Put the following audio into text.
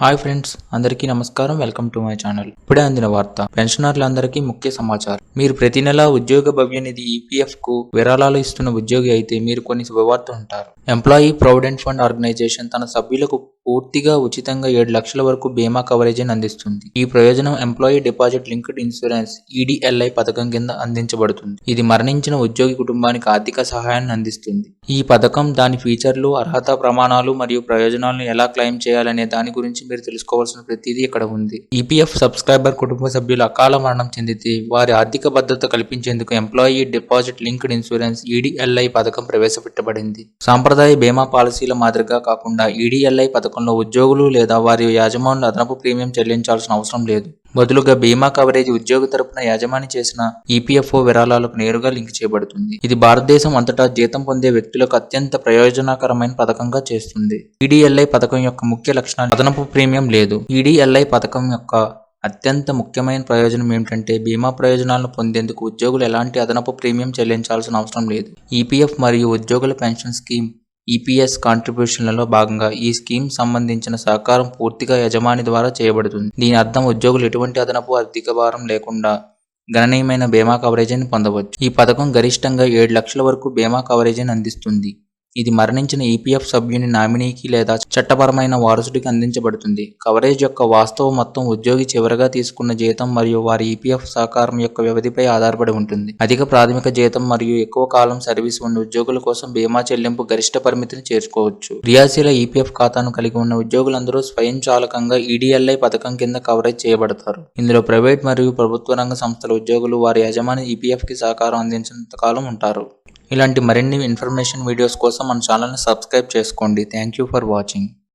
Hi friends అందరికీ నమస్కారం. Welcome to my channel. ఇప్పుడే అందిన వార్త పెన్షనర్లందరికీ ముఖ్య సమాచారం. మీరు ప్రతి నెల ఉద్యోగ భవ్య నిధి ఈపీఎఫ్కు విరాళాలు ఇస్తున్న ఉద్యోగి అయితే మీరు కొన్ని శుభవార్త ఉంటారు. ఎంప్లాయీ ప్రొవిడెంట్ ఫండ్ ఆర్గనైజేషన్ తన సభ్యులకు పూర్తిగా ఉచితంగా ఏడు లక్షల వరకు బీమా కవరేజీని అందిస్తుంది. ఈ ప్రయోజనం employee deposit linked insurance EDLI పథకం కింద అందించబడుతుంది. ఇది మరణించిన ఉద్యోగి కుటుంబానికి ఆర్థిక సహాయాన్ని అందిస్తుంది. ఈ పథకం దాని ఫీచర్లు అర్హత ప్రమాణాలు మరియు ప్రయోజనాలను ఎలా క్లెయిమ్ చేయాలనే దాని గురించి మీరు తెలుసుకోవాల్సిన ప్రతిదీ ఇక్కడ ఉంది. ఈపీఎఫ్ సబ్స్క్రైబర్ కుటుంబ సభ్యులు అకాల మరణం చెందితే వారి ఆర్థిక భద్రత కల్పించేందుకు employee deposit linked insurance EDLI పథకం ప్రవేశపెట్టబడింది. సాంప్రదాయ బీమా పాలసీల మాదిరిగా కాకుండా ఈడీఎల్ఐ పథకంలో ఉద్యోగులు లేదా వారి యాజమానులు అదనపు ప్రీమియం చెల్లించాల్సిన అవసరం లేదు. బదులుగా బీమా కవరేజ్ ఉద్యోగి తరపున యాజమాని చేసిన ఈపీఎఫ్ఓ విరాళాలకు నేరుగా లింక్ చేయబడుతుంది. ఇది భారతదేశం అంతటా జీతం పొందే వ్యక్తులకు అత్యంత ప్రయోజనకరమైన పథకంగా చేస్తుంది. ఈడీఎల్ఐ పథకం యొక్క ముఖ్య లక్షణాలు అదనపు ప్రీమియం లేదు. ఈడీఎల్ఐ పథకం యొక్క అత్యంత ముఖ్యమైన ప్రయోజనం ఏమిటంటే బీమా ప్రయోజనాలను పొందేందుకు ఉద్యోగులు ఎలాంటి అదనపు ప్రీమియం చెల్లించాల్సిన అవసరం లేదు. ఈపీఎఫ్ మరియు ఉద్యోగుల పెన్షన్ స్కీమ్ ఈపీఎస్ కాంట్రిబ్యూషన్లలో భాగంగా ఈ స్కీమ్ సంబంధించిన సహకారం పూర్తిగా యజమాని ద్వారా చేయబడుతుంది. దీని అర్థం ఉద్యోగులు ఎటువంటి అదనపు ఆర్థిక భారం లేకుండా గణనీయమైన బీమా కవరేజీని పొందవచ్చు. ఈ పథకం గరిష్టంగా ఏడు లక్షల వరకు బీమా కవరేజీని అందిస్తుంది. ఇది మరణించిన ఈపీఎఫ్ సభ్యుని నామినీకి లేదా చట్టపరమైన వారసుడికి అందించబడుతుంది. కవరేజ్ యొక్క వాస్తవ మొత్తం ఉద్యోగి చివరగా తీసుకున్న జీతం మరియు వారి ఈపీఎఫ్ సహకారం యొక్క వ్యవధిపై ఆధారపడి ఉంటుంది. అధిక ప్రాథమిక జీతం మరియు ఎక్కువ కాలం సర్వీస్ ఉన్న ఉద్యోగుల కోసం బీమా చెల్లింపు గరిష్ట పరిమితిని చేర్చుకోవచ్చు. క్రియాశీల ఈపీఎఫ్ ఖాతాను కలిగి ఉన్న ఉద్యోగులందరూ స్వయంచాలకంగా ఈడీఎల్ఐ పథకం కింద కవరేజ్ చేయబడతారు. ఇందులో ప్రైవేట్ మరియు ప్రభుత్వ రంగ సంస్థల ఉద్యోగులు వారి యజమాని ఈపీఎఫ్కి సహకారం అందించినంత కాలం ఉంటారు. ఇలాంటి మరిన్ని ఇన్ఫర్మేషన్ వీడియోస్ కోసం మన ఛానల్ని సబ్స్క్రైబ్ చేసుకోండి. Thank you for watching